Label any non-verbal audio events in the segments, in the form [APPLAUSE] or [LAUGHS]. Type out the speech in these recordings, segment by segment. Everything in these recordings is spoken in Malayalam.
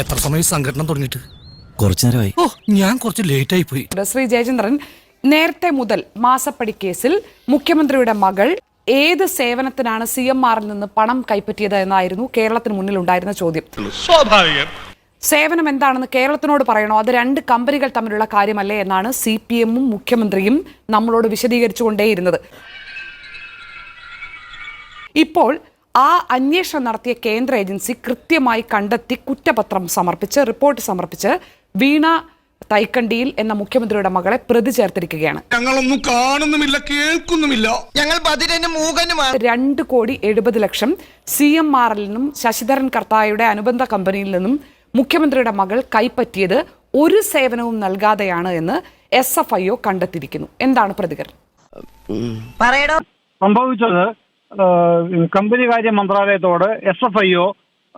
എത്ര സമയം സംഘടന തുടങ്ങിയിട്ട്? കുറച്ചു നേരമായി. ഓ ഞാൻ കുറച്ച് ലേറ്റ് ആയി പോയി. ശ്രീ ജയചന്ദ്രൻ നേരത്തെ മുതൽ മാസപ്പടി കേസിൽ മുഖ്യമന്ത്രിയുടെ മകൾ ഏത് സേവനത്തിനാണ് സി എം ആറിൽ നിന്ന് പണം കൈപ്പറ്റിയത് എന്നായിരുന്നു കേരളത്തിന് മുന്നിൽ ഉണ്ടായിരുന്ന ചോദ്യം. സ്വാഭാവികം. സേവനം എന്താണെന്ന് കേരളത്തിനോട് പറയണോ? അത് രണ്ട് കമ്പനികൾ തമ്മിലുള്ള കാര്യമല്ലേ എന്നാണ് സി പി എമ്മും മുഖ്യമന്ത്രിയും നമ്മളോട് വിശദീകരിച്ചുകൊണ്ടേയിരുന്നത്. ഇപ്പോൾ ആ അന്വേഷണം നടത്തിയ കേന്ദ്ര ഏജൻസി കൃത്യമായി കണ്ടെത്തി കുറ്റപത്രം സമർപ്പിച്ച് റിപ്പോർട്ട് സമർപ്പിച്ച് വീണ തൈക്കണ്ടിയിൽ എന്ന മുഖ്യമന്ത്രിയുടെ മകളെ പ്രതി ചേർത്തിരിക്കുകയാണ്. ഞങ്ങളൊന്നും കാണുന്നുമില്ല കേൾക്കുന്നുമില്ല. ഞങ്ങൾ മൂകനുമാണ്. രണ്ട് കോടി എഴുപത് ലക്ഷം സി എം ആറിൽ നിന്നും ശശിധരൻ കർത്തായുടെ അനുബന്ധ കമ്പനിയിൽ നിന്നും മുഖ്യമന്ത്രിയുടെ മകൾ കൈപ്പറ്റിയത് ഒരു സേവനവും നൽകാതെയാണ് എന്ന് എസ് എഫ് ഐ ഒ കണ്ടെത്തിയിരിക്കുന്നു. എന്താണ് പ്രതികരണം? സംഭവിച്ചത് കമ്പനി കാര്യ മന്ത്രാലയത്തോട് S F I O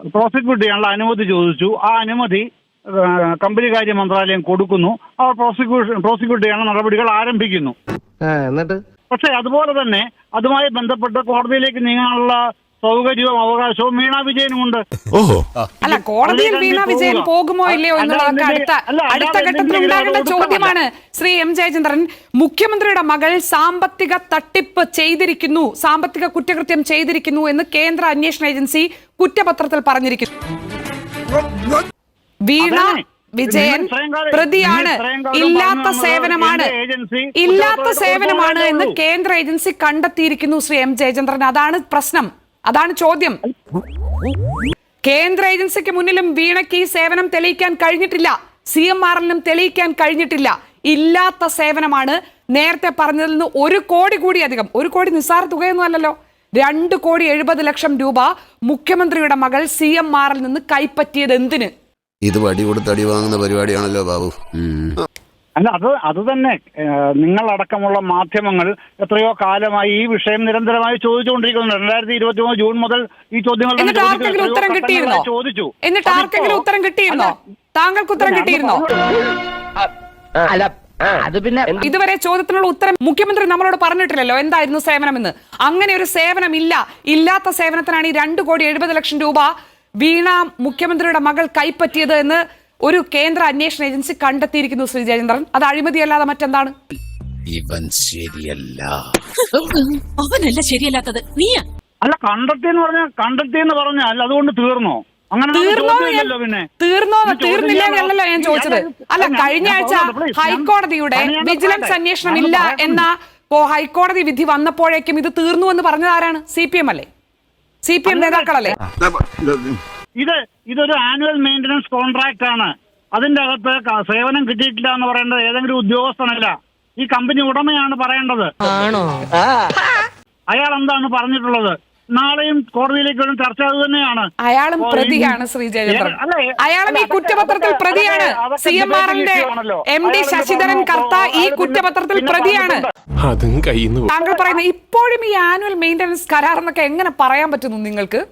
prosecute ചെയ്യാനുള്ള അനുമതി ചോദിച്ചു. ആ അനുമതി കമ്പനി കാര്യ മന്ത്രാലയം കൊടുക്കുന്നു. അവർ പ്രോസിക്യൂഷൻ പ്രോസിക്യൂട്ട് ചെയ്യാനുള്ള നടപടികൾ ആരംഭിക്കുന്നു. എന്നിട്ട്? പക്ഷേ അതുപോലെ തന്നെ അതുമായി ബന്ധപ്പെട്ട് കോടതിയിലേക്ക് നീങ്ങാനുള്ള സൗകര്യവും അവകാശവും വീണ വിജയനുമുണ്ട് ഓഹോ. അല്ല കോടതിയിൽ വീണ വിജയൻ പോകുമോ ഇല്ലയോ എന്നുള്ളതൊക്കെ അടുത്ത അടുത്ത ഘട്ടത്തിൽ ഉണ്ടാകേണ്ട ചോദ്യമാണ് ശ്രീ എം ജയചന്ദ്രൻ. മുഖ്യമന്ത്രിയുടെ മകൾ സാമ്പത്തിക തട്ടിപ്പ് ചെയ്തിരിക്കുന്നു. സാമ്പത്തിക കുറ്റകൃത്യം ചെയ്തിരിക്കുന്നു എന്ന് കേന്ദ്ര അന്വേഷണ ഏജൻസി കുറ്റപത്രത്തിൽ പറഞ്ഞിരിക്കുന്നു. വീണ വിജയൻ പ്രതിയാണ്. ഇല്ലാത്ത സേവനമാണ്. ഇല്ലാത്ത സേവനമാണ് എന്ന് കേന്ദ്ര ഏജൻസി കണ്ടെത്തിയിരിക്കുന്നു ശ്രീ എം ജയചന്ദ്രൻ. അതാണ് പ്രശ്നം. അതാണ് ചോദ്യം. കേന്ദ്ര ഏജൻസിക്ക് മുന്നിലും വീണയ്ക്ക് ഈ സേവനം തെളിയിക്കാൻ കഴിഞ്ഞിട്ടില്ല. സി എം ആറിനും തെളിയിക്കാൻ കഴിഞ്ഞിട്ടില്ല. ഇല്ലാത്ത സേവനമാണ് നേരത്തെ പറഞ്ഞതിൽ നിന്ന് ഒരു കോടി കൂടി അധികം. ഒരു കോടി നിസ്സാര തുകയൊന്നും അല്ലല്ലോ. രണ്ട് കോടി എഴുപത് ലക്ഷം രൂപ മുഖ്യമന്ത്രിയുടെ മകൾ സി എം ആറിൽ നിന്ന് കൈപ്പറ്റിയത് എന്തിന്? ഇത് വടി കൊടുത്ത് അടി വാങ്ങുന്ന പരിപാടിയാണല്ലോ ബാബു. അല്ല അത് അത് തന്നെ. നിങ്ങളടക്കമുള്ള മാധ്യമങ്ങൾ എത്രയോ കാലമായി ഈ വിഷയം നിരന്തരമായി ചോദിച്ചുകൊണ്ടിരിക്കുന്നു രണ്ടായിരത്തി ഇരുപത്തി മൂന്ന് ജൂൺ മുതൽ ഈ ചോദ്യങ്ങൾ ചോദിച്ചു. എന്നിട്ട് ആർക്കെങ്കിലും ഉത്തരം കിട്ടിയിരുന്നോ? താങ്കൾക്ക് ഉത്തരം കിട്ടിയിരുന്നോ? അല്ല അത് പിന്നെ ഇതുവരെ ചോദ്യത്തിനുള്ള ഉത്തരം മുഖ്യമന്ത്രി നമ്മളോട് പറഞ്ഞിട്ടില്ലല്ലോ. എന്തായിരുന്നു സേവനം എന്ന് അങ്ങനെ ഒരു സേവനം ഇല്ല ഇല്ലാത്ത സേവനത്തിനാണ് ഈ രണ്ട് കോടി എഴുപത് ലക്ഷം രൂപ വീണ മുഖ്യമന്ത്രിയുടെ മകൾ കൈപ്പറ്റിയത് എന്ന് ഒരു കേന്ദ്ര അന്വേഷണ ഏജൻസി കണ്ടെത്തിയിരിക്കുന്നു ശ്രീ ജയചന്ദ്രൻ. അത് അഴിമതിയല്ലാതെ മറ്റെന്താണ്? ഇവൻ ശരിയല്ല. അവനല്ല ശരിയല്ലാത്തത്. നീയാ. അല്ല കണ്ടെത്തി എന്ന് പറഞ്ഞാൽ കണ്ടെത്തി എന്ന് പറഞ്ഞാൽ അതുകൊണ്ട് തീർന്നോ? അങ്ങനെ തീർന്നോ തീർന്നില്ല എന്നല്ലല്ലോ ഞാൻ ചോദിച്ചത്. അല്ല കഴിഞ്ഞ ആഴ്ച ഹൈക്കോടതിയുടെ വിജിലൻസ്. അന്വേഷണം ഇല്ല എന്ന ഇപ്പോ ഹൈക്കോടതി വിധി വന്നപ്പോഴേക്കും ഇത് തീർന്നു എന്ന് പറഞ്ഞത് ആരാണ്? സി പി എം അല്ലേ? സി പി എം നേതാക്കളല്ലേ? ഇത് ഇതൊരു ആനുവൽ മെയിന്റനൻസ് കോൺട്രാക്ട് ആണ്. അതിന്റെ അകത്ത് സേവനം കിട്ടിയിട്ടില്ല എന്ന് പറയേണ്ടത് ഏതെങ്കിലും ഉദ്യോഗസ്ഥനല്ല. ഈ കമ്പനി ഉടമയാണ് പറയേണ്ടത്. ആണോ? അയാൾ എന്താണ് പറഞ്ഞിട്ടുള്ളത്? നാളെയും കോടതിയിലേക്ക് വരും. ചർച്ച അത് തന്നെയാണ്. അയാളും പ്രതിയാണ് ശ്രീ ജയചന്ദ്രൻ. അയാളും ഈ കുറ്റപത്രത്തിൽ പ്രതിയാണ്. സി എം ആറിന്റെ എം ഡി ശശിധരൻ കർത്ത ഈ കുറ്റപത്രത്തിൽ പ്രതിയാണ്. അതും താങ്കൾ പറയുന്ന ഇപ്പോഴും ഈ ആനുവൽ മെയിന്റനൻസ് കരാർ എന്നൊക്കെ എങ്ങനെ പറയാൻ പറ്റുന്നു നിങ്ങൾക്ക്?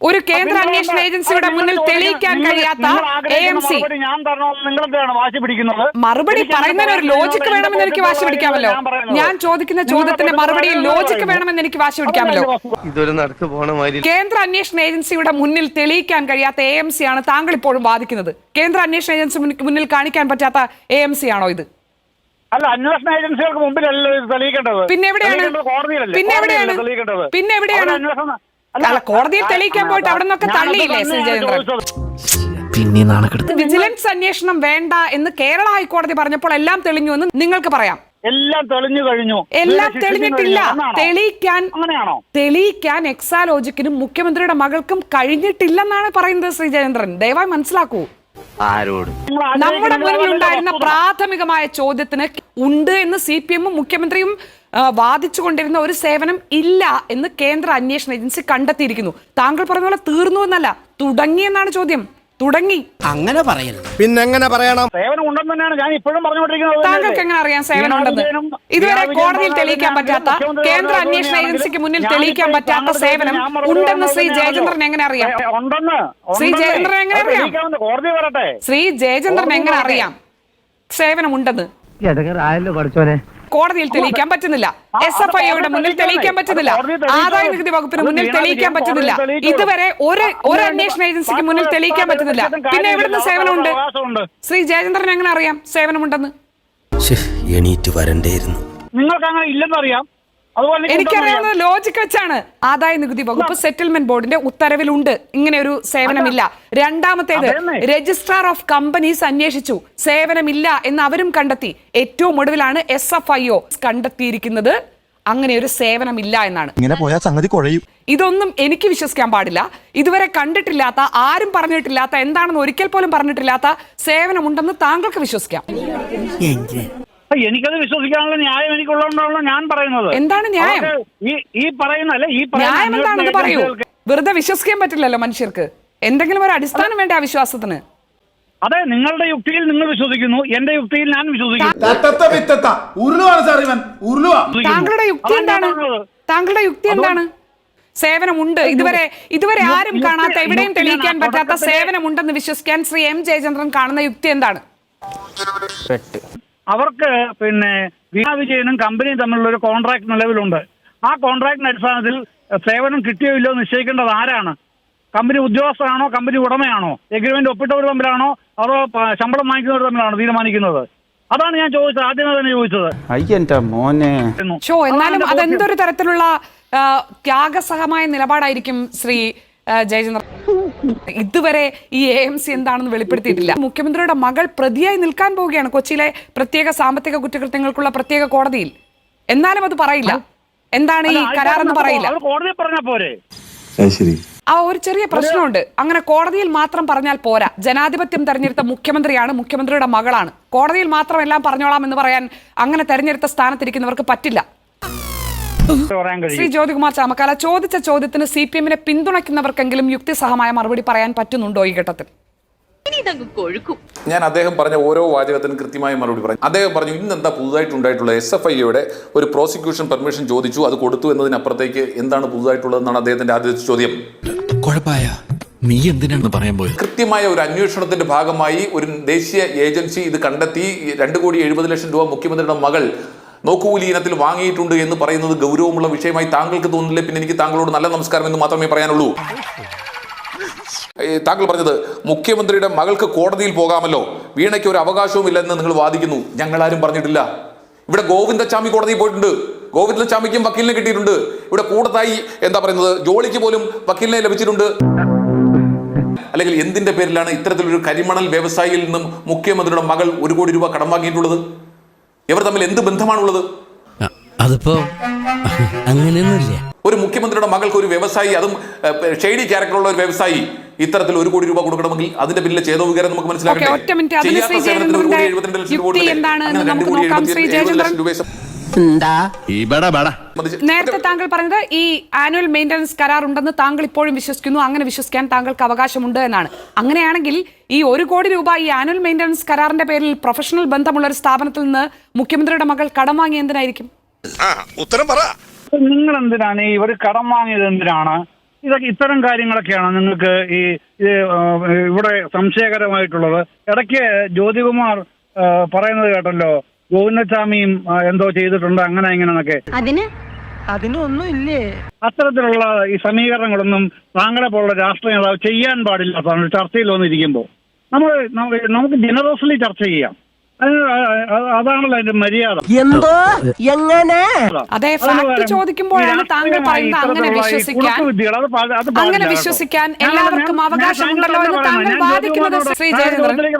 ഒരു കേന്ദ്ര അന്വേഷണ ഏജൻസിയുടെ മുന്നിൽ തെളിയിക്കാൻ കഴിയാത്ത നിങ്ങൾ എ എം സി മറുപടി ഞാൻ തരണമെന്ന് നിങ്ങൾ എന്താണ് വാശി പിടിക്കുന്നത് മറുപടി എനിക്ക് പറയുന്നതിന് ഒരു ലോജിക്ക് വേണമെന്ന് എനിക്ക് വാശി പിടിക്കാമല്ലോ ഞാൻ ചോദിക്കുന്ന ചോദ്യത്തിന്റെ ചോദ്യത്തിന് മറുപടി ലോജിക്ക്. വേണമെന്ന് എനിക്ക് വാശി പിടിക്കാമല്ലോ കേന്ദ്ര അന്വേഷണ ഏജൻസിയുടെ മുന്നിൽ തെളിയിക്കാൻ കഴിയാത്ത എ എം സി ആണ് താങ്കൾ ഇപ്പോഴും വാദിക്കുന്നത് കേന്ദ്ര അന്വേഷണ ഏജൻസി മുന്നിൽ- കാണിക്കാൻ പറ്റാത്ത എ എം സി ആണോ ഇത് അല്ല അന്വേഷണ ഏജൻസികൾക്ക് മുമ്പിലല്ലോ ഇത് തെളിയിക്കേണ്ടത് പിന്നെ എവിടെയാണ്? കോടതിയിലല്ലേ? പിന്നെ എവിടെയാണ്? പിന്നെ എവിടെയാണ്? അല്ല, കോടതിയിൽ തെളിയിക്കാൻ പോയിട്ട് അവിടെ നിന്നൊക്കെ തള്ളിയില്ലേ. പിന്നെ നാണക്കെടുത്ത് വിജിലൻസ് അന്വേഷണം വേണ്ട എന്ന് കേരള ഹൈക്കോടതി പറഞ്ഞപ്പോൾ എല്ലാം തെളിഞ്ഞു എന്ന് നിങ്ങൾക്ക് പറയാം. എല്ലാം തെളിഞ്ഞു കഴിഞ്ഞു. എല്ലാം തെളിഞ്ഞിട്ടില്ല. തെളിയിക്കാൻ അങ്ങനെയാണോ? തെളിയിക്കാൻ എക്സാലോജിക്കിനും മുഖ്യമന്ത്രിയുടെ മകൾക്കും കഴിഞ്ഞിട്ടില്ലെന്നാണ് പറയുന്നത് ശ്രീ ജയേന്ദ്രൻ ദയവായി മനസ്സിലാക്കൂ. ആരോട്? നമ്മുടെ മുന്നിലുണ്ടായിരുന്ന മുന്നിൽ ഉണ്ടായിരുന്ന പ്രാഥമികമായ ചോദ്യത്തിന് ഉണ്ട് എന്ന് സി പി എമ്മും മുഖ്യമന്ത്രിയും വാദിച്ചുകൊണ്ടിരുന്ന ഒരു സേവനം ഇല്ല എന്ന് കേന്ദ്ര അന്വേഷണ ഏജൻസി കണ്ടെത്തിയിരിക്കുന്നു. താങ്കൾ പറഞ്ഞ പോലെ തീർന്നു എന്നല്ല തുടങ്ങി എന്നാണ് ചോദ്യം. തുടങ്ങി. അങ്ങനെ പറയരുത്. പിന്നെങ്ങനെ പറയണം? സേവനം ഉണ്ടെന്ന് തന്നെയാണ് ഞാൻ ഇപ്പോഴും പറഞ്ഞുകൊണ്ടിരിക്കുന്നത്. താങ്കൾക്ക് എങ്ങനെ അറിയാം സേവനം ഉണ്ടെന്ന്? ഇതുവരെ കോടതിയിൽ തെളിയിക്കാൻ പറ്റാത്ത കേന്ദ്ര അന്വേഷണ ഏജൻസിക്ക് മുന്നിൽ തെളിയിക്കാൻ പറ്റാത്ത സേവനം ഉണ്ടെന്ന് ശ്രീ ജയചന്ദ്രൻ എങ്ങനെ അറിയാം? ഉണ്ടെന്ന് ശ്രീ. ജയചന്ദ്രൻ എങ്ങനെ അറിയാം? കോടതി ശ്രീ ജയചന്ദ്രൻ എങ്ങനെ അറിയാം? സേവനം ഉണ്ടെന്ന്. പഠിച്ചോനെ കോടതിയിൽ തെളിയിക്കാൻ പറ്റുന്നില്ല എസ് എഫ് ഐയുടെ മുന്നിൽ തെളിയിക്കാൻ പറ്റുന്നില്ല. ആദായ നികുതി വകുപ്പിന് മുന്നിൽ തെളിയിക്കാൻ പറ്റുന്നില്ല ഇതുവരെ ഒരു ഒരു അന്വേഷണ ഏജൻസിക്ക് മുന്നിൽ തെളിയിക്കാൻ പറ്റുന്നില്ല പിന്നെ. എവിടുന്ന് സേവനമുണ്ട്. ശ്രീ ജയചന്ദ്രൻ എങ്ങനെ അറിയാം സേവനമുണ്ടെന്ന് എണീറ്റ് വരണ്ടേയിരുന്നു നിങ്ങൾക്ക് അങ്ങനെ ഇല്ലെന്നറിയാം എനിക്കറിയാവുന്ന ലോജിക് വെച്ചാണ് ആദായ നികുതി വകുപ്പ് സെറ്റിൽമെന്റ് ബോർഡിന്റെ ഉത്തരവിലുണ്ട്. ഇങ്ങനെ ഒരു സേവനമില്ല രണ്ടാമത്തേത് രജിസ്ട്രാർ ഓഫ് കമ്പനീസ് അന്വേഷിച്ചു. സേവനമില്ല എന്ന് അവരും കണ്ടെത്തി. ഏറ്റവും ഒടുവിലാണ് എസ് എഫ് ഐ ഒ കണ്ടെത്തിയിരിക്കുന്നത്. അങ്ങനെ ഒരു സേവനമില്ല എന്നാണ്. ഇങ്ങനെ പോയാൽ സംഗതി കുഴയും. ഇതൊന്നും എനിക്ക് വിശ്വസിക്കാൻ പാടില്ല. ഇതുവരെ കണ്ടിട്ടില്ലാത്ത ആരും പറഞ്ഞിട്ടില്ലാത്ത എന്താണെന്ന് ഒരിക്കൽ പോലും പറഞ്ഞിട്ടില്ലാത്ത സേവനമുണ്ടെന്ന് താങ്കൾക്ക് വിശ്വസിക്കാം. എനിക്കത് വിശ്വസിക്കാനുള്ള ന്യായം എനിക്കുള്ളതുകൊണ്ടാണല്ലോ ഞാൻ പറയുന്നത്. എന്താണ് ന്യായം? ഈ ഈ പറയുന്ന അല്ലെ ഈ പറയുന്ന ന്യായം എന്താണെന്ന് പറയൂ. വെറുതെ വിശ്വസിക്കാൻ പറ്റില്ലല്ലോ മനുഷ്യർക്ക്. എന്തെങ്കിലും ഒരു അടിസ്ഥാനം വേണ്ട ആ വിശ്വാസത്തിന്? അതെ നിങ്ങളുടെ യുക്തിയിൽ നിങ്ങൾ വിശ്വസിക്കുന്നു എന്റെ യുക്തിയിൽ ഞാൻ വിശ്വസിക്കുന്നു. താങ്കളുടെ യുക്തി എന്താണ്? താങ്കളുടെ യുക്തി എന്താണ്? സേവനമുണ്ട്. ഇതുവരെ ഇതുവരെ ആരും കാണാത്ത എവിടെയും തെളിയിക്കാൻ പറ്റാത്ത സേവനമുണ്ടെന്ന് വിശ്വസിക്കാൻ ശ്രീ എം ജയചന്ദ്രൻ കാണുന്ന യുക്തി എന്താണ്? അവർക്ക് പിന്നെ വീണ വിജയനും കമ്പനിയും തമ്മിലുള്ള ഒരു കോൺട്രാക്ട് നിലവിലുണ്ട്. ആ കോൺട്രാക്ടിന്റെ അടിസ്ഥാനത്തിൽ സേവനം കിട്ടിയോ ഇല്ലയോ നിശ്ചയിക്കേണ്ടത് ആരാണ്? കമ്പനി ഉദ്യോഗസ്ഥനാണോ കമ്പനി ഉടമയാണോ? എഗ്രിമെന്റ് ഒപ്പിട്ടവർ തമ്മിലാണോ അതോ ശമ്പളം വാങ്ങിക്കുന്നവർ തമ്മിലാണോ തീരുമാനിക്കുന്നത്? അതാണ് ഞാൻ ചോദിച്ചത് ആദ്യമേ തന്നെ ചോദിച്ചത്. മോനെ. എന്നാലും അതെന്തൊരു തരത്തിലുള്ള ത്യാഗസഹമായ നിലപാടായിരിക്കും ശ്രീ ആ, ജയചന്ദ്രൻ ഇതുവരെ ഈ എ എം സി എന്താണെന്ന് വെളിപ്പെടുത്തിയിട്ടില്ല. മുഖ്യമന്ത്രിയുടെ മകൾ പ്രതിയായി നിൽക്കാൻ പോവുകയാണ് കൊച്ചിയിലെ പ്രത്യേക സാമ്പത്തിക കുറ്റകൃത്യങ്ങൾക്കുള്ള പ്രത്യേക കോടതിയിൽ. എന്നാലും അത് പറയില്ല. എന്താണ് ഈ കരാർ കരാറെന്ന് പറയില്ല. ആ ഒരു ചെറിയ പ്രശ്നമുണ്ട്. അങ്ങനെ കോടതിയിൽ മാത്രം പറഞ്ഞാൽ പോരാ. ജനാധിപത്യം തെരഞ്ഞെടുത്ത മുഖ്യമന്ത്രിയാണ് മുഖ്യമന്ത്രിയുടെ മകളാണ്. കോടതിയിൽ മാത്രം എല്ലാം പറഞ്ഞോളാം എന്ന് പറയാൻ അങ്ങനെ തെരഞ്ഞെടുത്ത സ്ഥാനത്തിരിക്കുന്നവർക്ക് പറ്റില്ല. ശ്രീ ജ്യോതികുമാർ ചാമക്കാല ചോദിച്ച ചോദ്യത്തിന് സി പി എമ്മിനെ പിന്തുണയ്ക്കുന്നവർക്കെങ്കിലും യുക്തിസഹമായ മറുപടി പറയാൻ പറ്റുന്നുണ്ടോ ഈ ഘട്ടത്തിൽ? ഞാൻ അദ്ദേഹം പറഞ്ഞ ഓരോ വാചകത്തിനും കൃത്യമായ മറുപടി പറഞ്ഞു. അദ്ദേഹം പറഞ്ഞു ഇന്ന് എന്താ പുതുതായിട്ടുണ്ടായിട്ടുള്ള എസ് എഫ് ഐയുടെ ഒരു പ്രോസിക്യൂഷൻ പെർമിഷൻ ചോദിച്ചു അത് കൊടുത്തു എന്നതിനപ്പുറത്തേക്ക് എന്താണ് പുതുതായിട്ടുള്ളതെന്നാണ് അദ്ദേഹത്തിന്റെ ആദ്യത്തെ ചോദ്യം. കുഴപ്പമായ നീ എന്തിനാണ് പറയാൻ പോയത്? കൃത്യമായ ഒരു അന്വേഷണത്തിന്റെ ഭാഗമായി ഒരു ദേശീയ ഏജൻസി ഇത് കണ്ടെത്തി. രണ്ട് കോടി എഴുപത് ലക്ഷം രൂപ മുഖ്യമന്ത്രിയുടെ മകൾ നോക്കുകൂലി ഇനത്തിൽ വാങ്ങിയിട്ടുണ്ട് എന്ന് പറയുന്നത് ഗൗരവമുള്ള വിഷയമായി താങ്കൾക്ക് തോന്നുന്നില്ല? പിന്നെ എനിക്ക് താങ്കളോട് നല്ല നമസ്കാരം എന്ന് മാത്രമേ പറയാനുള്ളൂ. താങ്കൾ പറഞ്ഞത് മുഖ്യമന്ത്രിയുടെ മകൾക്ക് കോടതിയിൽ പോകാമല്ലോ വീണയ്ക്ക് ഒരു അവകാശവും ഇല്ലെന്ന് നിങ്ങൾ വാദിക്കുന്നു. ഞങ്ങൾ ആരും പറഞ്ഞിട്ടില്ല. ഇവിടെ ഗോവിന്ദച്ചാമി കോടതിയിൽ പോയിട്ടുണ്ട്. ഗോവിന്ദച്ചാമിക്കും വക്കീലിനെ കിട്ടിയിട്ടുണ്ട്. ഇവിടെ കൂടത്തായി എന്താ പറയുന്നത് ജോളിക്ക് പോലും വക്കീലിനെ ലഭിച്ചിട്ടുണ്ട്. അല്ലെങ്കിൽ എന്തിന്റെ പേരിലാണ് ഇത്തരത്തിലൊരു കരിമണൽ വ്യവസായിയിൽ നിന്നും മുഖ്യമന്ത്രിയുടെ മകൾ ഒരു കോടി രൂപ കടം വാങ്ങിയിട്ടുള്ളത്? ഇവർ തമ്മിൽ എന്ത് ബന്ധമാണുള്ളത്? അതിപ്പോ അങ്ങനെയൊന്നുമില്ല. ഒരു മുഖ്യമന്ത്രിയുടെ മകൾക്ക് ഒരു വ്യവസായി അതും ഷെയ്ഡി ക്യാരക്ടറുള്ള ഒരു വ്യവസായി ഇത്തരത്തിൽ ഒരു കോടി രൂപ കൊടുക്കണമെങ്കിൽ അതിന്റെ പിന്നിലെ ചേതവ് രണ്ട് നമുക്ക് കോടി നേരത്തെ താങ്കൾ പറഞ്ഞത് ഈ ആനുവൽ മെയിന്റനൻസ് കരാർ ഉണ്ടെന്ന് താങ്കൾ ഇപ്പോഴും വിശ്വസിക്കുന്നു അങ്ങനെ വിശ്വസിക്കാൻ താങ്കൾക്ക് അവകാശമുണ്ട് എന്നാണ്. അങ്ങനെയാണെങ്കിൽ ഈ ഒരു കോടി രൂപ ഈ ആനുവൽ മെയിന്റനൻസ് കരാറിന്റെ പേരിൽ പ്രൊഫഷണൽ ബന്ധമുള്ള ഒരു സ്ഥാപനത്തിൽ നിന്ന് മുഖ്യമന്ത്രിയുടെ മകൾ കടം വാങ്ങി എന്തിനായിരിക്കും? ഉത്തരം പറ. നിങ്ങൾ എന്തിനാണ് ഈ ഇവർ കടം വാങ്ങിയത് എന്തിനാണ്? ഇതൊക്കെ ഇത്തരം കാര്യങ്ങളൊക്കെയാണ് നിങ്ങൾക്ക് ഈ ഈ, ഇവിടെ സംശയകരമായിട്ടുള്ളത്. ഇടയ്ക്ക് ജ്യോതികുമാർ പറയുന്നത് കേട്ടല്ലോ ഗോവിന്ദസ്വാമിയും എന്തോ ചെയ്തിട്ടുണ്ട് അങ്ങനെ ഇങ്ങനെന്നൊക്കെ. അതിന്? അതിനൊന്നും ഇല്ലേ അത്തരത്തിലുള്ള ഈ സമീകരണങ്ങളൊന്നും താങ്കളെ പോലുള്ള രാഷ്ട്രീയ നേതാവ് ചെയ്യാൻ പാടില്ലാത്തതാണ് ചർച്ചയിൽ വന്നിരിക്കുമ്പോൾ. നമ്മൾ നമുക്ക് ജനറോസലി ചർച്ച ചെയ്യാം. അതാണല്ലോ അതിന്റെ മര്യാദ. എന്തോ? എങ്ങനെ? അതെ ഫാക്ട് ചോദിക്കുമ്പോഴാണ് താങ്കൾ പറയുന്നത് അങ്ങനെ വിശ്വസിക്കാൻ. അങ്ങനെ വിശ്വസിക്കാൻ എല്ലാവർക്കും അവകാശമുണ്ടല്ലോ എന്ന് താങ്കൾ വാദിക്കുന്നത് ശ്രീ ജയചന്ദ്രൻ.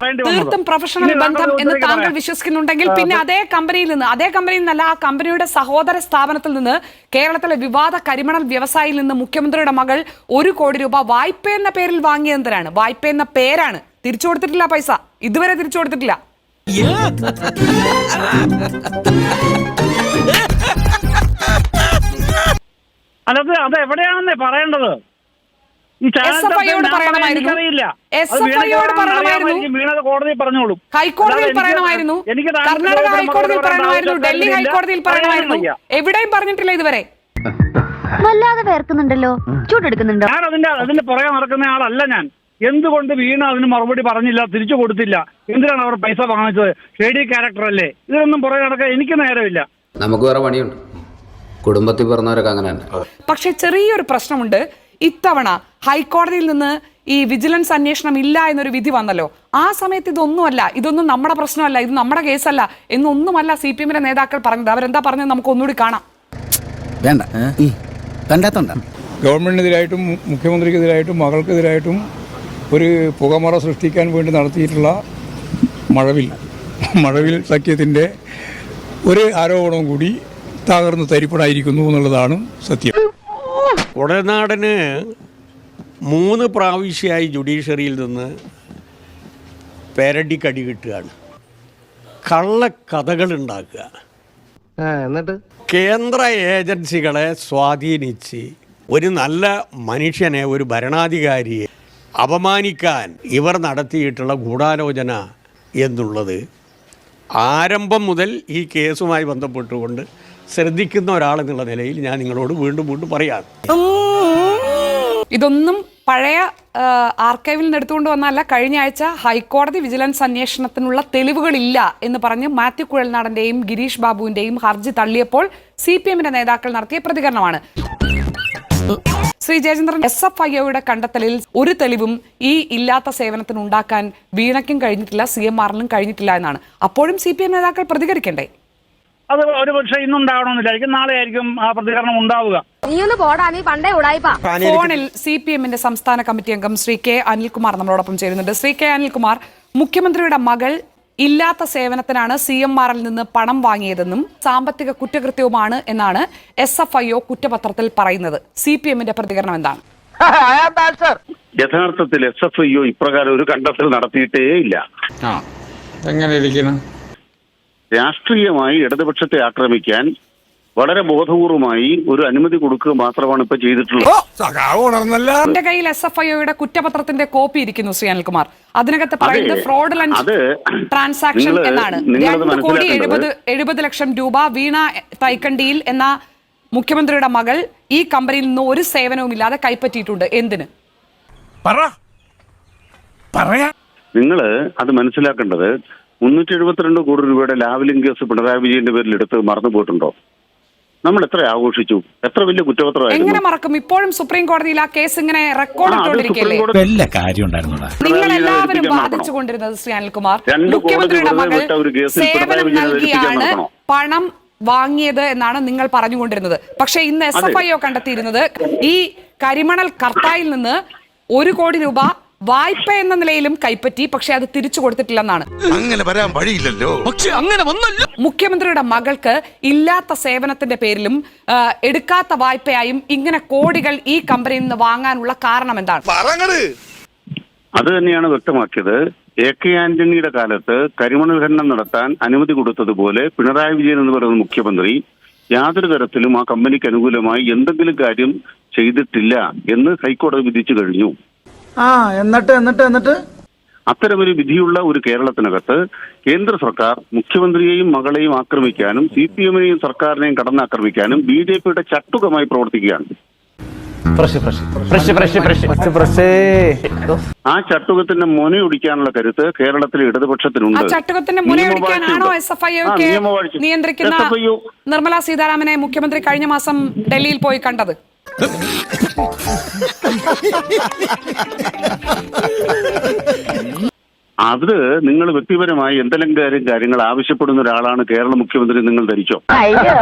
തീർത്തും പ്രൊഫഷണൽ ബന്ധം എന്ന് താങ്കൾ വിശ്വസിക്കുന്നുണ്ടെങ്കിൽ പിന്നെ അതേ. കമ്പനിയിൽ നിന്ന് അതേ കമ്പനിയിൽ നിന്നല്ല ആ കമ്പനിയുടെ സഹോദര സ്ഥാപനത്തിൽ നിന്ന് കേരളത്തിലെ വിവാദ കരിമണൽ വ്യവസായിയിൽ നിന്ന് മുഖ്യമന്ത്രിയുടെ മകൾ ഒരു കോടി രൂപ വായ്പ എന്ന പേരിൽ വാങ്ങിയതിനാണ് വായ്പ എന്ന പേരാണ്. തിരിച്ചു കൊടുത്തിട്ടില്ല പൈസ. ഇതുവരെ തിരിച്ചു കൊടുത്തിട്ടില്ല. അല്ലത് അത് എവിടെയാണെന്നേ പറയേണ്ടത്? പറയണമായിരുന്നു. പറയണമായിരുന്നു. ഹൈക്കോടതിയിൽ പറയണമായിരുന്നു. കർണാടക ഹൈക്കോടതിയിൽ പറയണമായിരുന്നു. ഡൽഹി ഹൈക്കോടതിയിൽ പറയണമായിരുന്നു. എവിടെയും പറഞ്ഞിട്ടില്ല ഇതുവരെ. വല്ലാതെ വേർക്കുന്നുണ്ടല്ലോ. ചൂടെടുക്കുന്നുണ്ടോ? ഞാൻ അതിന്റെ അതിന്റെ പുറകെ നടക്കുന്ന ആളല്ല ഞാൻ. എന്തുകൊണ്ട് വീണ അതിന് മറുപടി പറഞ്ഞില്ല തിരിച്ചു കൊടുത്തില്ല? എന്തിനാണ് അവർ പൈസ വാങ്ങിച്ചത്? ഷേഡി ക്യാരക്ടർ അല്ലേ? ഇതിനൊന്നും പുറകെ നടക്കാൻ എനിക്ക് നേരമില്ല. നമുക്ക് വേറെ പണിയുണ്ട്. കുടുംബത്തിൽ പറഞ്ഞവരൊക്കെ അങ്ങനെ പക്ഷെ ചെറിയൊരു പ്രശ്നമുണ്ട്. ഇത്തവണ ഹൈക്കോടതിയിൽ നിന്ന് ഈ വിജിലൻസ് അന്വേഷണം ഇല്ല എന്നൊരു വിധി വന്നല്ലോ. ആ സമയത്ത് ഇതൊന്നുമല്ല ഇതൊന്നും നമ്മുടെ പ്രശ്നമല്ല ഇത് നമ്മുടെ കേസല്ല എന്നൊന്നുമല്ല സി പി എമ്മിന്റെ നേതാക്കൾ പറഞ്ഞത്. അവരെന്താ പറഞ്ഞത് നമുക്ക് ഒന്നുകൂടി കാണാം. വേണ്ട. കണ്ടാത്തോണ്ട. ഗവൺമെന്റിനെതിരായിട്ടും മുഖ്യമന്ത്രിക്കെതിരായിട്ടും മകൾക്കെതിരായിട്ടും ഒരു പുകമറ സൃഷ്ടിക്കാൻ വേണ്ടി നടത്തിയിട്ടുള്ള മഴവിൽ മഴവിൽ സഖ്യത്തിന്റെ ഒരു ആരോപണം കൂടി തകർന്ന് തരിപ്പടായിരിക്കുന്നു എന്നുള്ളതാണ് സത്യം. ഉടനാടന് മൂന്ന് പ്രാവശ്യമായി ജുഡീഷ്യറിയിൽ നിന്ന് പെരടിക്കടി കിട്ടുകയാണ്. കള്ളക്കഥകൾ ഉണ്ടാക്കുക. എന്നിട്ട്? കേന്ദ്ര ഏജൻസികളെ സ്വാധീനിച്ച് ഒരു നല്ല മനുഷ്യനെ ഒരു ഭരണാധികാരിയെ അപമാനിക്കാൻ ഇവർ നടത്തിയിട്ടുള്ള ഗൂഢാലോചന എന്നുള്ളത് ആരംഭം മുതൽ ഈ കേസുമായി ബന്ധപ്പെട്ടുകൊണ്ട് ശ്രദ്ധിക്കുന്ന ഒരാളെന്നുള്ള നിലയിൽ ഞാൻ നിങ്ങളോട് വീണ്ടും വീണ്ടും പറയാം. ഇതൊന്നും പഴയ ആർക്കൈവിൽ നിന്ന് എടുത്തുകൊണ്ട് വന്നല്ല കഴിഞ്ഞ ആഴ്ച ഹൈക്കോടതി വിജിലൻസ് അന്വേഷണത്തിനുള്ള തെളിവുകളില്ല എന്ന് പറഞ്ഞ് മാത്യു കുഴൽനാടന്റെയും ഗിരീഷ് ബാബുവിന്റെയും ഹർജി തള്ളിയപ്പോൾ സി പി നേതാക്കൾ നടത്തിയ പ്രതികരണമാണ്. Shri Jayachandran S F I ഒയുടെ കണ്ടെത്തലിൽ ഒരു തെളിവും ഈ ഇല്ലാത്ത സേവനത്തിന് ഉണ്ടാക്കാൻ വീണയ്ക്കും കഴിഞ്ഞിട്ടില്ല സി എം ആറിനും കഴിഞ്ഞിട്ടില്ല എന്നാണ്. അപ്പോഴും സി പി എം നേതാക്കൾ പ്രതികരിക്കണ്ടേ? അത് ഒരു പക്ഷേ ഇന്നുണ്ടാവണമെന്നില്ലായിരിക്കും നാളെ ആയിരിക്കും ആ പ്രതികരണം ഉണ്ടാവുക. നീ ഒന്ന് പോടാ നീ പണ്ടേ ഉടായിപ്പാ. ഫോണിൽ സി പി എമ്മിന്റെ സംസ്ഥാന കമ്മിറ്റി അംഗം ശ്രീ കെ അനിൽകുമാർ നമ്മളോടൊപ്പം ചേരുന്നുണ്ട്. ശ്രീ കെ അനിൽകുമാർ മുഖ്യമന്ത്രിയുടെ മകൾ ഇല്ലാത്ത സേവനത്തിനാണ് സി എം ആറിൽ നിന്ന് പണം വാങ്ങിയതെന്നും സാമ്പത്തിക കുറ്റകൃത്യവുമാണ് എന്നാണ് എസ് എഫ് ഐ ഒ കുറ്റപത്രത്തിൽ പറയുന്നത്. സി പി എമ്മിന്റെ പ്രതികരണം എന്താണ്? [LAUGHS] യഥാർത്ഥത്തിൽ എസ് എഫ് ഐ ഒ ഇപ്രകാരം ഒരു കണ്ടെത്തൽ നടത്തിയിട്ടേ ഇല്ല. എങ്ങനെ രാഷ്ട്രീയമായി ഇടതുപക്ഷത്തെ ആക്രമിക്കാൻ വളരെ ബോധപൂർവമായി ഒരു അനുമതി കൊടുക്കുക മാത്രമാണ് ഇപ്പൊ ചെയ്തിട്ടുള്ളത്. എന്റെ കയ്യിൽ എസ് എഫ് ഐ ഒയുടെ കുറ്റപത്രത്തിന്റെ കോപ്പി ഇരിക്കുന്നു ശ്രീ അനിൽകുമാർ. അതിനകത്ത് പറയുന്നത് ഫ്രോഡ് ലഞ്ച് അത് ട്രാൻസാക്ഷൻ എന്നാണ്. രണ്ട് കോടി എഴുപത് എഴുപത് ലക്ഷം രൂപ വീണ തൈക്കണ്ടിയിൽ എന്ന മുഖ്യമന്ത്രിയുടെ മകൾ ഈ കമ്പനിയിൽ നിന്ന് ഒരു സേവനവും ഇല്ലാതെ കൈപ്പറ്റിയിട്ടുണ്ട്. എന്തിന്? നിങ്ങൾ അത് മനസ്സിലാക്കേണ്ടത് മുന്നൂറ്റി എഴുപത്തിരണ്ട് കോടി രൂപയുടെ ലാവലിംഗ് കേസ് പിണറായി വിജയന്റെ പേരിൽ എടുത്ത് മറന്നു പോയിട്ടുണ്ടോ നമ്മൾ എത്ര ആഘോഷിച്ചു? എത്ര വലിയ എങ്ങനെ കുറ്റപത്രമായിരുന്നു മറക്കും? ഇപ്പോഴും സുപ്രീം കോടതിയിൽ ആ കേസ് ഇങ്ങനെ റെക്കോർഡ് ആ, അത് ഇട്ടുകൊണ്ടിരിക്കുകയല്ലേ? സുപ്രീം കോടതി വല്ല കാര്യം ഉണ്ടായിരുന്നോടാ നിങ്ങൾ എല്ലാവരും ശ്രീ അനിൽകുമാർ. രണ്ട് കോടതി മുഖ്യമന്ത്രിയുടെ വെറുതെ മകൾ വിട്ട ഒരു കേസിൽ പിണറായി സേവനം വിജയനെ ഏൽപ്പിക്കാൻ നൽകിയാണ് നടക്കണോ? പണം വാങ്ങിയത് എന്നാണ് നിങ്ങൾ പറഞ്ഞുകൊണ്ടിരുന്നത്. പക്ഷേ ഇന്ന് എസ് എഫ് ഐ ഒ കണ്ടെത്തിയിരുന്നത് ഈ കരിമണൽ കർത്തായിൽ നിന്ന് ഒരു കോടി രൂപ വായ്പ എന്ന നിലയിലും കൈപ്പറ്റി പക്ഷെ അത് തിരിച്ചു കൊടുത്തിട്ടില്ലെന്നാണ്. അങ്ങനെ വരാൻ വഴിയില്ലല്ലോ. പക്ഷെ അങ്ങനെ വന്നല്ലോ. മുഖ്യമന്ത്രിയുടെ മകൾക്ക് ഇല്ലാത്ത സേവനത്തിന്റെ പേരിലും ആ, എടുക്കാത്ത വായ്പയായും ഇങ്ങനെ കോടികൾ ഈ കമ്പനിയിൽ നിന്ന് വാങ്ങാനുള്ള കാരണം എന്താണ്? അത് തന്നെയാണ് വ്യക്തമാക്കിയത്. എ കെ ആന്റണിയുടെ കാലത്ത് കരിമണൽ ഖനനം നടത്താൻ അനുമതി കൊടുത്തതുപോലെ പിണറായി വിജയൻ എന്ന് പറയുന്ന മുഖ്യമന്ത്രി യാതൊരു തരത്തിലും ആ കമ്പനിക്ക് അനുകൂലമായി എന്തെങ്കിലും കാര്യം ചെയ്തിട്ടില്ല എന്ന് ഹൈക്കോടതി വിധിച്ചു കഴിഞ്ഞു. ആ എന്നിട്ട് എന്നിട്ട് എന്നിട്ട്? അത്തരമൊരു വിധിയുള്ള ഒരു കേരളത്തിനകത്ത് കേന്ദ്ര സർക്കാർ മുഖ്യമന്ത്രിയെയും മകളെയും ആക്രമിക്കാനും സി പി എമ്മിനെയും സർക്കാരിനെയും കടന്നാക്രമിക്കാനും ബി ജെ പിയുടെ ചട്ടുകമായി പ്രവർത്തിക്കുകയാണ്. ആ ചട്ടുകത്തിന്റെ മുനയൊടിക്കാനുള്ള കരുത്ത് കേരളത്തിലെ ആ ഇടതുപക്ഷത്തിനുണ്ട് ചട്ടുകത്തിന്റെ മുനയൊടിക്കാനാണോ എസ് എഫ് ഐ ആ, ഒക്കെ നിയമവാഴ്ച. നിയന്ത്രിക്കുന്ന നിർമ്മല സീതാരാമനെ മുഖ്യമന്ത്രി കഴിഞ്ഞ മാസം ഡൽഹിയിൽ പോയി കണ്ടത്? അത് നിങ്ങൾ വ്യക്തിപരമായി എന്തെങ്കിലും കാര്യം കാര്യങ്ങൾ ആവശ്യപ്പെടുന്ന ഒരാളാണ് കേരള മുഖ്യമന്ത്രി നിങ്ങൾ ധരിച്ചോ? അയ്യോ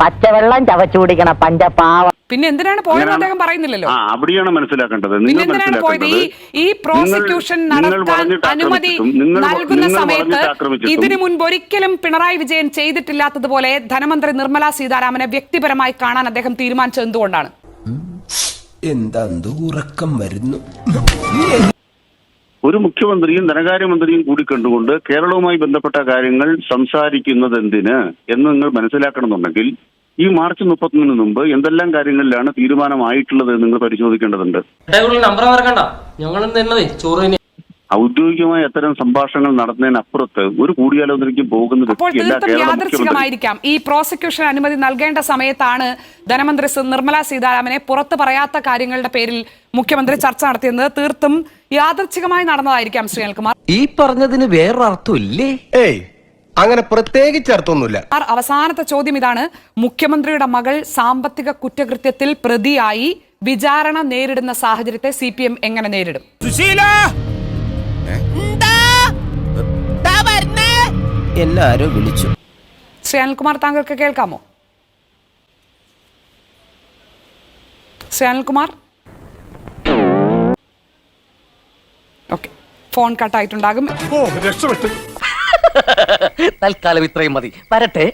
പച്ചവെള്ളം ചവച്ചു കുടിക്കണ പഞ്ചപാവ. പിന്നെ എന്തിനാണ് പോയത്. അദ്ദേഹം പറയുന്നില്ലല്ലോ? ആ അവിടെയാണ് മനസ്സിലാക്കേണ്ടത്. പിന്നെ നിങ്ങൾ എന്തിനാണ് പോയത്? ഈ മനസ്സിലാക്കേണ്ടത് ഈ പ്രോസിക്യൂഷൻ നിങ്ങൾ- നിങ്ങൾ നടത്താൻ പറഞ്ഞിട്ട് അനുമതി ആക്രമിച്ചിട്ടും, നിങ്ങൾ നൽകുന്ന നിങ്ങൾ സമയത്ത് പറഞ്ഞിട്ട് ആക്രമിച്ചിട്ടും ഇതിനു മുൻപ് ഒരിക്കലും പിണറായി വിജയൻ ചെയ്തിട്ടില്ലാത്തതുപോലെ ധനമന്ത്രി നിർമ്മല സീതാരാമനെ വ്യക്തിപരമായി കാണാൻ അദ്ദേഹം തീരുമാനിച്ചത് എന്തുകൊണ്ടാണ്? എന്താ ഉറക്കം വരുന്നു. ഒരു മുഖ്യമന്ത്രിയും ധനകാര്യമന്ത്രിയും കൂടി കണ്ടുകൊണ്ട് കേരളവുമായി ബന്ധപ്പെട്ട കാര്യങ്ങൾ സംസാരിക്കുന്നത് എന്തിന് എന്ന് നിങ്ങൾ മനസ്സിലാക്കണമെന്നുണ്ടെങ്കിൽ ഈ മാർച്ച് മുപ്പത്തൊന്നിന് മുമ്പ് എന്തെല്ലാം കാര്യങ്ങളിലാണ് തീരുമാനമായിട്ടുള്ളത് എന്ന് നിങ്ങൾ പരിശോധിക്കേണ്ടതുണ്ട്. നമ്പർ മറക്കണ്ട ഞങ്ങൾ ചോറിന് ചോറ് ഔദ്യോഗികമായ അത്തരം സംഭാഷണങ്ങൾ നടത്തുന്നതിനപ്പുറത്ത് ഒരു കൂടിയാലോചനയ്ക്ക് പോകുന്ന യാദൃച്ഛികമായിരിക്കാം ഈ പ്രോസിക്യൂഷൻ അനുമതി നൽകേണ്ട സമയത്താണ് ധനമന്ത്രി നിർമ്മല സീതാരാമനെ പുറത്തു പറയാത്ത കാര്യങ്ങളുടെ പേരിൽ മുഖ്യമന്ത്രി ചർച്ച നടത്തിയത് തീർത്തും യാദൃച്ഛികമായി നടന്നതായിരിക്കാം ശ്രീ അനിൽകുമാർ. ഈ പറഞ്ഞതിന് വേറൊരർത്ഥമില്ലേ ഏയ് അങ്ങനെ പ്രത്യേകിച്ച് അർത്ഥമൊന്നുമില്ല. അവസാനത്തെ ചോദ്യം ഇതാണ്. മുഖ്യമന്ത്രിയുടെ മകൾ സാമ്പത്തിക കുറ്റകൃത്യത്തിൽ പ്രതിയായി വിചാരണ നേരിടുന്ന സാഹചര്യത്തെ സി പി എം എങ്ങനെ നേരിടും? എല്ലാരും വിളിച്ചു. ശ്രീ അനിൽകുമാർ താങ്കൾക്ക് കേൾക്കാമോ? ശ്രീ അനിൽകുമാർ? ഓക്കെ ഫോൺ കട്ടായിട്ടുണ്ടാകും. തൽക്കാലം ഇത്രയും മതി. വരട്ടെ.